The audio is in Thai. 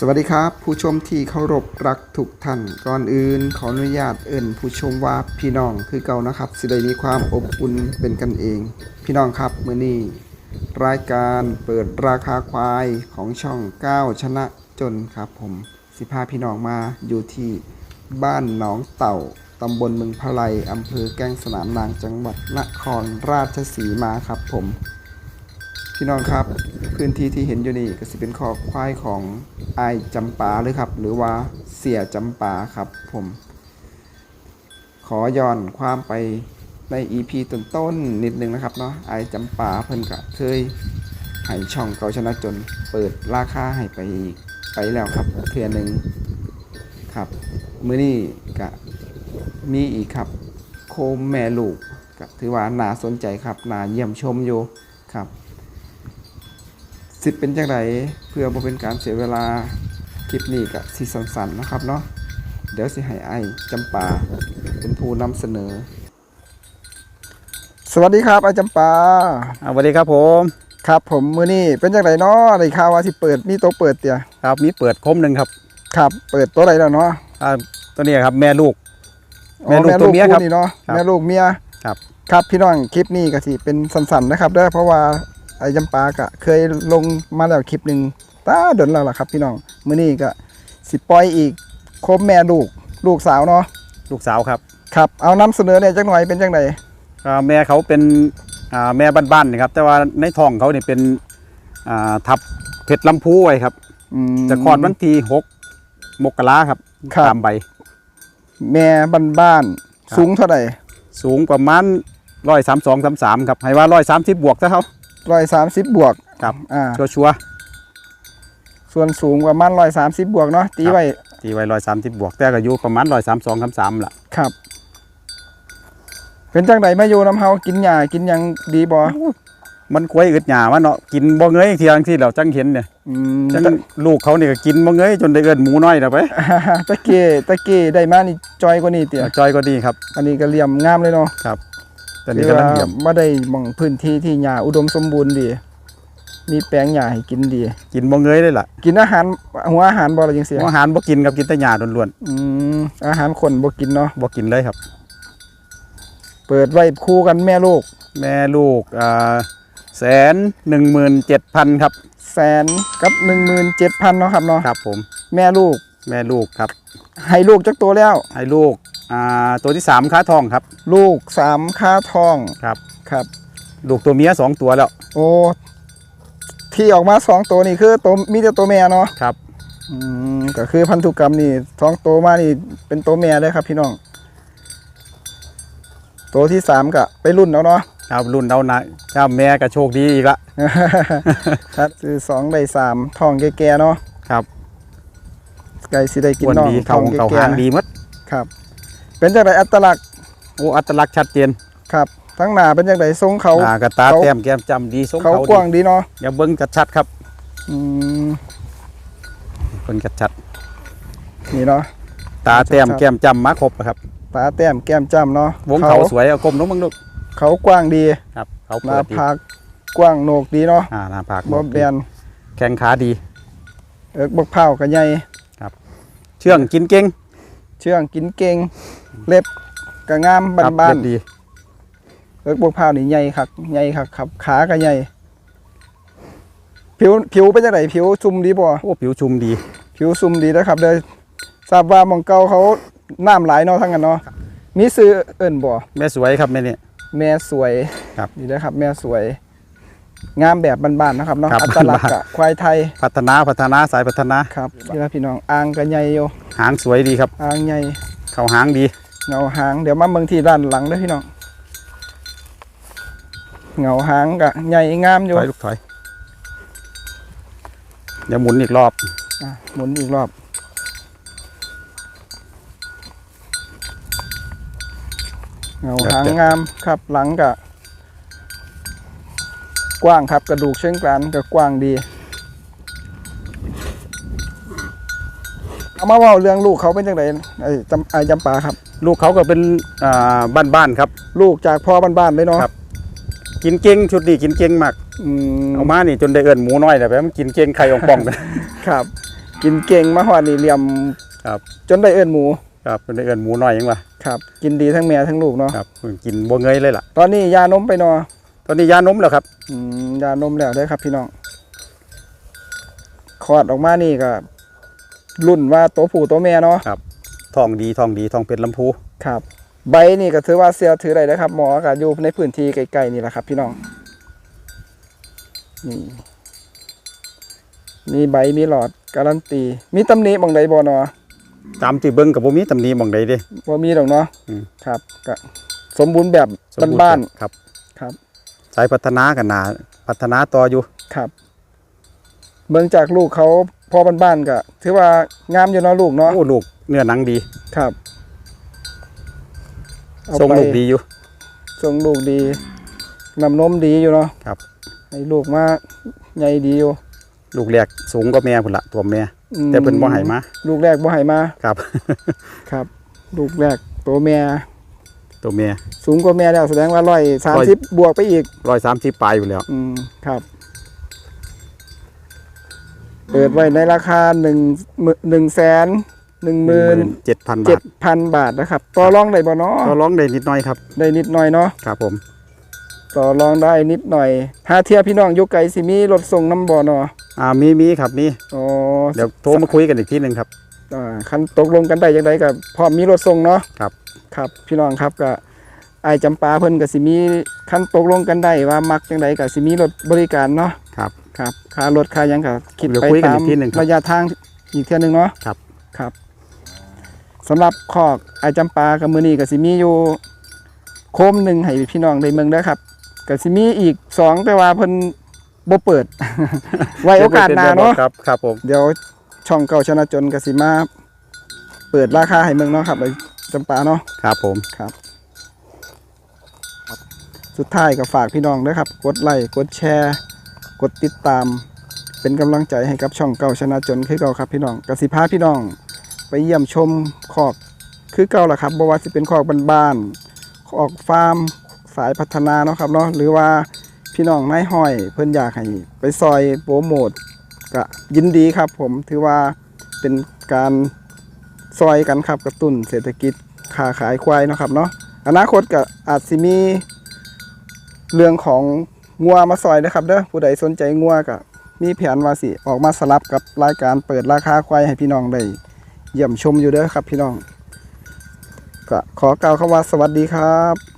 สวัสดีครับ ผู้ชมที่เคารพรักทุกท่านก่อนอื่น ขออนุญาตเอิ่นผู้ชมว่าพี่น้องคือเก่านะครับ สิได้มีความอบอุ่นเป็นกันเอง พี่น้องครับมื้อนี้รายการเปิดราคาควายของช่องก้าชนะจนครับผมสิพาพี่น้องมาอยู่ที่บ้านหนองเต่าตำบลเมืองพะไลอำเภอแก้งสนามนางจังหวัดนครราชสีมาครับผม พี่น้องครับพื้นที่ที่เห็นอยู่นี่ก็สิเป็นคอกควายของไอจำปาเลยครับ หรือว่าเสียจำปาครับผม ขอย้อนความไปใน EP ต้นๆนนิดนึงนะครับเนาะไอจำปาเพิ่นก็เคยให้ช่องเกาชนะจนเปิดราคาให้ไปอีกไปแล้วครับเทื่อหนึ่งครับมื้อนี้ก็มีอีกครับโคมแม่ลูกก็ถือว่าน่าสนใจครับน่าเยี่ยมชมอยู่ครับ สิเป็นจังไรเพื่อบ่เป็นการเสียเวลาคลิปนี้กับสีสันๆนะครับเนาะเดี๋ยวสิให้ไอ้จำปาเป็นผู้นำเสนอ สวัสดีครับไอ้จำปาอ่าสวัสดีครับผมครับผมมือนี้เป็นจังไรเนาะได้ข่าวว่าสิเปิดมีโต๊ะเปิดเตี่ยครับมีเปิดคมหนึ่งครับครับ เปิดตัวใดแล้วเนาะอ่าตัวนี้ครับแม่ลูกอ๋อแม่ลูกตัวเมียครับคู่นี่เนาะครับแม่ลูกเมียครับ ครับพี่น้องคลิปนี้ก็สิเป็นสั้นๆนะครับเด้อเพราะว่า ไอ้จำปากะเคยลงมาแล้วคลิปหนึ่งตาเดินแล้วล่ะครับ พี่น้องมื้อนี้ก็สิปล่อยอีกครบแม่ลูกลูกสาวเนาะลูกสาวครับครับเอานำเสนอเนี่ยจักหน่อยเป็นจังไดอ่าแม่เขาเป็นอ่าแม่บ้านๆนะครับ แต่ว่าในท้องเขาเนี่ยเป็นอ่าทับเพชรลำพูไว้ครับอืมจะคลอดวันที่หกมกราครับครับตามใบ แม่บ้านครับๆสูงเท่าไหร่สูงประมาณร้อยสามสองสามสามครับให้ว่าร้อยสามสิบบวกซะเขา ร้อยสามสิบบวกครับอ่าชัวชัวร์ส่วนสูงประมาณร้อยสามสิบบวกเนาะตีครับไว้ๆตีไว้ร้อยสามสิบบวก แต่ก็อยู่ประมาณร้อยสามสองสามสามล่ะครับ เป็นจังไดมาอยู่น้ำเฮากินหญ้ากินหยังดีบ่มันควยอึดหยามันเนาะกินบ่เงยเทียงที่เราจังเห็นเนี่ยอืมจังลูกเขาเนี่ยก็กินบ่เงยจนได้เอิ้นหมูน้อยแล้วไปตะเกียตะเกียได้มานี่จอยกว่านี้เตี่ยจอยก็ดีครับ อันนี้ก็เหลี่ยมงามเลยเนาะ ตอนนี้กำลังเยี่ยมมาได้หมองพื้นที่ที่หญ้าอุดมสมบูรณ์ดี มีแปลงหญ้าให้กินดี กินบ่เงยเลยล่ะ กินอาหารหัวอาหารบ่ล่ะจังซี่อาหารบ่กินครับกินแต่หญ้าล้วนอืมอาหารคนบ่กินเนาะๆบ่กินเลยครับ เปิดไว้คู่กันแม่ลูก แม่ลูกอ่าแสนหนึ่งหมื่นเจ็ดพันครับ แสนกับ17,000เนาะครับเนาะครับ ผม แม่ลูก แม่ลูกครับ ให้ลูกจักตัวแล้ว ให้ลูก อ่าตัวที่สามค้าทองครับ ลูกสามค่าทองครับ ครับ ลูกตัวเมียสองตัวแล้วโอ้ที่ออกมาสองตัวนี่คือตัวมีแต่ตัวแม่เนาะครับ อืมก็คือพันธุกรรมนี่สองตัวมานี่เป็นตัวแม่เลยครับ พี่น้อง ตัวที่สามก็ไปรุ่นแล้วเนาะ ครับรุ่นเอานะเจ้าแม่ก็โชคดีอีกละ ครับคือสองได้สามทองแก่ๆเนาะครับ ไก่สิได้กินอ้วนน้องดีทเขาองเขาแก่หางดีหมดๆครับ เป็นจังไดอัตลักษณ์โอ้อัตลักษณ์ชัดเจนครับทั้งหน้าเป็นจังไดทรงเขาอ่ากระตาเขาแต้มแก้มจำดีทรงเขาเขากว้างดีดีเนาะอย่าเบิ้งชัดๆครับอืมเบิ้งชัดนี่เนาะๆตาแต้มแก้มจำมาครบอะครับ ตาแต้มแก้มจ้ำเนาะวงเขาสวยเอากลมลงมึงลูกเขากว้างดีครับเขาหเปิน้าดดีผากกว้างโหนกดีเนาะอ่าหน้าผากบ่แบนแข้งขาดี เอิกบกเผาก็ใหญ่เชื่องกินเก่งเชื่องกินเก่ง เล็บก็งามครับบ้านเรียบดีๆเอิกบกเผานี่ใหญ่คักใหญ่คักครับ ขาก็ใหญ่ผิวผิวเป็นจังไดผิวซุ่มดีบ่โอ้ผิวชุ่มดี ผิวซุ่มดีนะครับเด้อทราบว่าหมองเก่าเขาน้ำหลายเนาะทั้งนั้นเนาะมีซื้อเอิ้นบ่แม่สวยครับแม่นี่แม่สวยครับนี่นะครับ แม่สวย งามแบบบ้านๆนะครับเนาะครับอัตลักษณ์อะควายไทย พัฒนาพัฒนาสายพัฒนาครับนี่ละพี่น้องอ่างก็ใหญ่อยู่หางสวยดีครับอ่างใหญ่เขาหางดี เงาหางเดี๋ยวมาเมืองที่ด้านหลังเด้วยพี่น้องเงาหางก็ใหญ่งามอถยู่อยลูกถอยเดี๋ยวหมุนอีกรอบอะหมุนอีกรอบเงาหางงามครับหลังก็กว้างครับกระดูกเชิงกรานก็กว้างดีเอามาเว่าเรื่องลูกเขาเป็นจังไดไอ้จำไอ้จำปาครับ ลูกเขาก็เป็นอ่าบ้านๆครับ ลูกจากพ่อบ้านๆเลยเนาะครับ กินเก่งชุดนี้กินเก่งมากอืมเอามานี่จนได้เอิ้นหมูน้อยแต่แบบมันกินเก่งไข่อองป่องครับ กินเก่งมาหอดนี่เหลี่ยมครับ จนได้เอิ้นหมูครับเป็นได้เอิ้นหมูน้อยยังวะครับ กินดีทั้งแม่ทั้งลูกเนาะครับเพิ่งกินบ่เงยเลยล่ะ ตอนนี้ยานมไปเนอตอนนี้ยานมแล้วครับ อืมยานมแล้วเด้อครับ พี่น้องคลอดออกมานี่ก็รุ่นว่าตัวผู้ตัวแม่เนาะ ทองดีทองดีทองเป็นลำพูครับ ใบนี่ก็ถือว่าเสียถือได้นะครับ หมอก็อยู่ในพื้นที่ไกลๆนี่แหละครับ พี่น้องนี่มีใบมีหลอดการันตี มีตำหนิบางใดบ่เนาะตามที่เบิ่งกับบ่มีตำหนิหม่องใดเด้ บ่มีดอกเนาะอืม ครับก็สมบูรณ์แบบสมบูรณ์บ้านครับๆครับ สายพัฒนากันนาพัฒนาต่ออยู่ครับเบิ่งจากลูกเขาพอบ้านๆก็ถือว่างามอยู่เนาะลูกเนาะโอ้ลูก เนื้อหนังดีครับเอาทรงไปลูกดีอยู่ทรงลูกดีนำนมดีอยู่เนาะครับ ให้ลูกมาใหญ่ดีอยู่ลูกแรกสูงกว่าแม่พุ่นละตัวแม่ อืมแต่เพิ่นบ่ให้มาลูกแรกบ่ให้มาครับ ครับ ลูกแรกตัวแม่ตัวแม่ สูงกว่าแม่แล้วแสดงว่าร้อยสามสิบบวกไปอีก130ปลายอยู่แล้ว อืมครับ เปิดไว้ในราคาหนึ่งหนึ่งแสน หนึ่งหมื่น17,000เจ็บาดทพันบาทนะครับ ต่อรองได้บ่เนาะก็ร้องได้นิดหน่อยครับ ได้นิดหน่อยเนาะ ครับผมต่อรองได้นิดหน่อยถ้าเทียบพี่น้องอยกไกลสิมีรถส่งน้ำบ่เนาะอ่ามีมีครับมีอ๋อเดี๋ยวโทรมาคุยกันอีกทีหนึงครับ อ่าคันตกลงกันได้จังไดก็พร้อมมีรถส่งเนาะครับ ครับพี่น้องครับก็ไอายจำปาเพิ่นก็สิมีคันตกลงกันได้ว่ามักจังไดก็สิมีรถบริการเนาะครับ ครับค่ารถค่าหยังก็คิดเดี๋ยวไปคุยกันตาอีมกทีหนึ่งครับระยะทางอีกเทื่อหนึงเนาะครับ ครับ สำหรับคอกไอายจำปากับมื้อนี้ก็สิมีอยู่โคมหนึงให้พี่น้องได้เมืองเด้อครับก็สิมีอีกสองแต่ว่าเพิ่นบ่เปิด ไว้โอกาสหน้าเนาะครับครับผมเดี๋ยวช่องเก่าชนะจนกสิมาเปิดราคาให้เมืองเนาะครับไอ้จำปาเนาะครับผมครับ สุดท้ายก็ฝากพี่น้องด้วยครับ กดไลค์กดแชร์ กดติดตาม เป็นกำลังใจให้กับช่องเก่าชนะจนคือเก่าครับพี่น้องกสิพาพี่น้อง ไปเยี่ยมชมคอกคือเก่าล่ะครับบว่าสิเป็นคอกบ้านๆคอกฟาร์มสายพัฒนาเนาะครับเนาะหรือว่าพี่น้องนายห้อย เพิ่อนอยากให้ไปซอยโปรโมทก็ยินดีครับ ผมถือว่าเป็นการซอยกันครับกระตุ้นเศรษฐกิจค้าขายควายเนาะครับเนาะอนาคตก็อาจสิมีเรื่องของงัวมาซอยนะครับเด้อผู้ใดสนใจงัวก็มีแผนว่าสิออกมาสลับกับรายการเปิดราคาควายให้พี่น้องได้ เยี่ยมชมอยู่เด้อครับพี่น้องก็ขอกล่าวคำว่าสวัสดีครับ